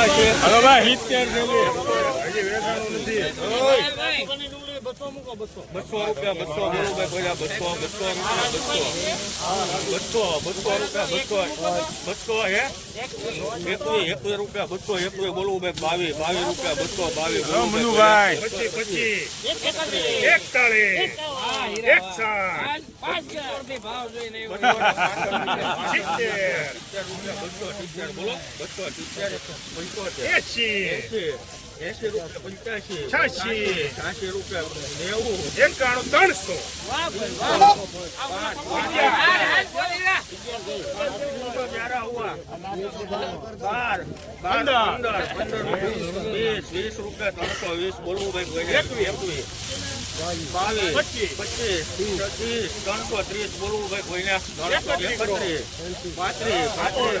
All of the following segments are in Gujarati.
હાલો ભાઈ બસો રૂપિયા બસો બોલું બસો બસો રૂપિયા બસો. બસો બસો રૂપિયા બસો. બસો હે? એકવી એકવી રૂપિયા બસો એકવી બોલવું ભાઈ બાવીસ બાવીસ રૂપિયા બસો બાવીસ મનુભાઈ. પચીસ પચીસ. એકતાલીસ એસી ત્રણસો વીસ રૂપિયા ત્રણસો વીસ બોલવું ભાઈ એકવી એકવીસ બાવીસ પચીસ. પચીસ ત્રીસ ત્રણસો ત્રીસ બોલવું ભાઈ કોઈને એકત્રીસ પાંત્રીસ પાંત્રીસ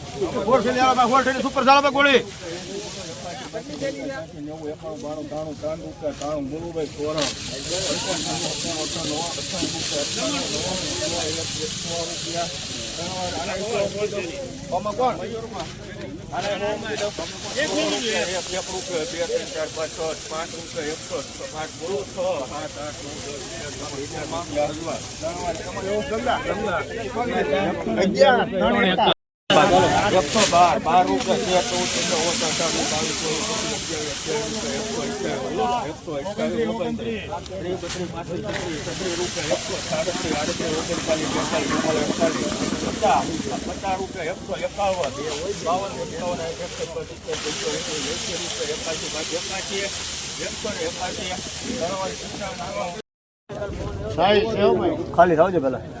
સુપર ચાલો ભાઈ ગોળી એક રૂપિયા બે ત્રણ ચાર પાંચ છ પાંચ રૂપિયા એકસો પાંચ ગુરુ છ સાત આઠ નવ દસ એકસો બાર બાર રૂપિયા તેર ચૌદ પંદર ઓછા અઢાર બાવીસ રૂપિયા રૂપિયા રૂપિયા ખાલી થાવજો પેલા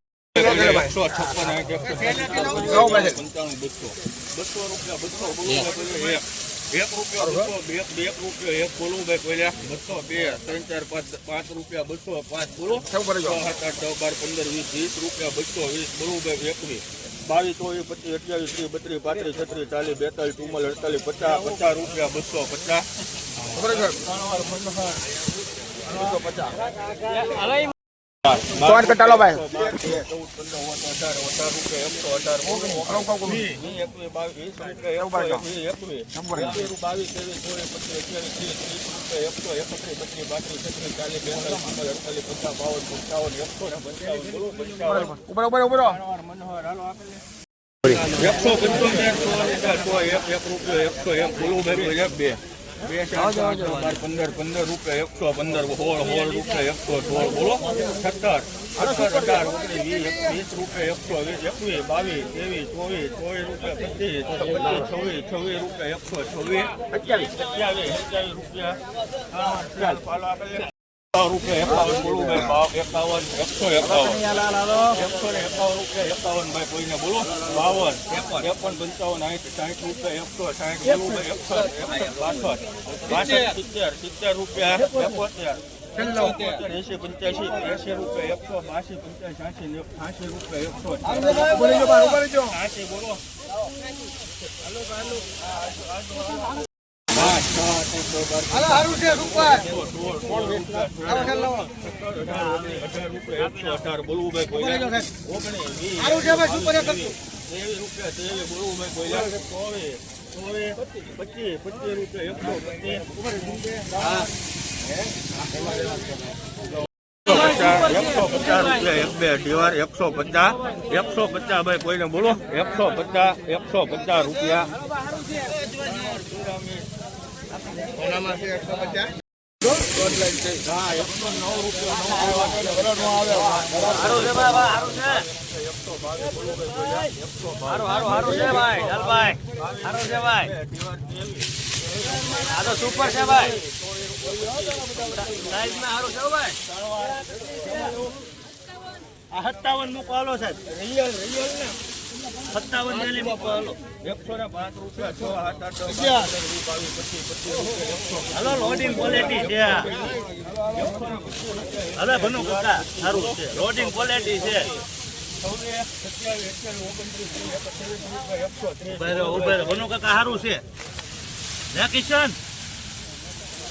બસો પાંચ રૂપિયા બસો પાંચ બોલો સાત આઠ બાર પંદર વીસ વીસ રૂપિયા બસો વીસ બોલું ભાઈ એકવીસ બાવીસ ચોવીસ પચીસ અઠ્યાવીસ ત્રીસ બત્રીસ પાંત્રીસ છત્રીસ ચાલીસ બેતાલીસ ચુમ્માલીસ અડતાલીસ પચાસ પચાસ રૂપિયા બસો પચાસ બસો પચાસ. ચોટ કટાલો ભાઈ એકસો એકસો એકસો, એકસો. ઉપર ઉપર ઉપર. એકસો પંચોતેર, સો એક, રૂપિયો, એકસો એક, બે. પંદર પંદર રૂપિયા એકસો પંદર સોળ સોળ રૂપિયા એકસો સોળ બોલો સત્તર સત્તર અઢાર વીસ વીસ રૂપિયા એકસો વીસ એકવીસ બાવીસ ત્રેવીસ ચોવીસ ચોવીસ રૂપિયા પચીસ છવ્વીસ છવ્વીસ રૂપિયા એકસો છવ્વીસ અઠ્યાવીસ અઠ્યાવીસ અઠ્યાવીસ રૂપિયા રૂપિયા એકાવન બોલું ભાઈ એકાવન એકસો એકાવન. એકસો ને એકાવન રૂપિયા એકાવન ભાઈ કોઈને બોલો? બાવન ત્રેપન પંચાવન સાઠ સાઠ રૂપિયા એકસો સાઠ બોલું ભાઈ એકસો બાસઠ. બાસઠ સિત્તેર સિત્તેર રૂપિયા એકોતેર. એસી પંચ્યાસી એસી રૂપિયા એકસો બાસી પંચ્યાસી છ્યાસી રૂપિયા એકસો છ્યાસી બોલો. છ, રૂપિયા. એકસો ભાઈ પચીસ રૂપિયા એકસો પચાસ એકસો પચાસ રૂપિયા એક બે એકસો પચાસ એકસો પચાસ ભાઈ કોઈને બોલો એકસો પચાસ એકસો પચાસ રૂપિયા. હારું હારું હારું છે ભાઈ ભાઈ ભાઈ આ સુપર છે ભાઈ સાઈઝમાં છે ભાઈ આ સત્તાવન મૂકો હાલો સાહેબ. રિયલ રિયલ ને. સત્તાવન હાલો એકસો ને પાંચ રૂપિયા છ સાત આઠ બાવીસ પચીસ પચીસ હાલો લોડિંગ ક્વોલિટી છે. હવે ભનુ કાકા સારું છે. લોડિંગ ક્વોલિટી છે. ઊભા ભનુ કાકા સારું છે. લે કિશન?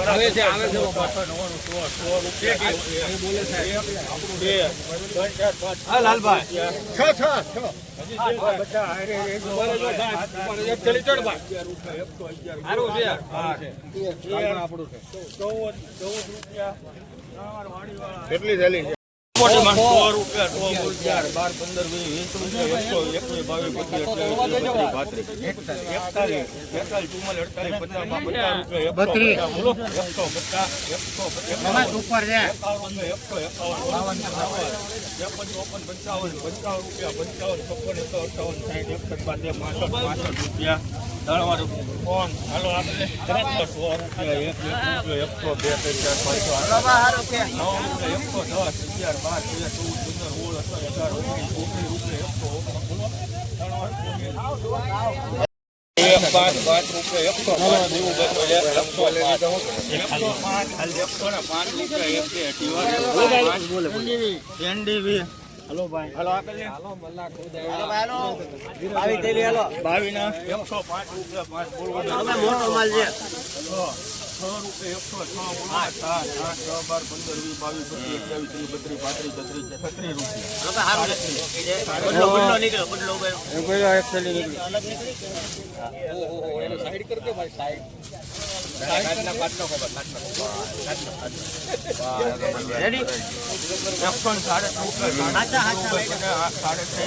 હતી છે આવે છે હા લાલભાઈ. છ છ છ. કેટલી થયેલી પંચાવન પંચાવન રૂપિયા પંચાવન છપ્પન એકસો અઠાવન સાઠ એકસઠ રૂપિયા. દળવાર ફોન હાલો આપણે રૂપિયા એક એક રૂપિયા એકસો બે ચાર પાંચ નવ રૂપિયા એકસો દસ એકસો ઓગણ એક પાંચ પાંચ રૂપિયા એકસો પાંચ જેવું બધું. એકસો પાંચ એકસો પાંચ ને પાંચ રૂપિયા એક બે અઢી વાર એનડીવી હલો ભાઈ. હલો આવી થેલી હાલો. બાવીસ ના એકસો પાંચ રૂપિયા પાંચ બોલવો મોટો માલ છે. છ રૂપિયા એકસો છ બોલવા સાત આઠ દસ બાર પંદર વીસ બાવીસ પચીસ અઠ્યાવીસ ત્રીસ બત્રીસ પાંત્રીસ છત્રીસ છત્રીસ રૂપિયા. હવે છે. બદલો ઊભો રેડી એકસો ને સાડત્રીસ રૂપિયા કર દે ભાઈ સાઈડ.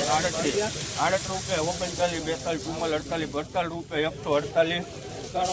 આડત્રીસ રૂપિયા ઓગણચાલીસ બેતાલીસ ચુમ્માલીસ અડતાલીસ અડતાલીસ. રૂપિયા એકસો અડતાલીસ ત્રણ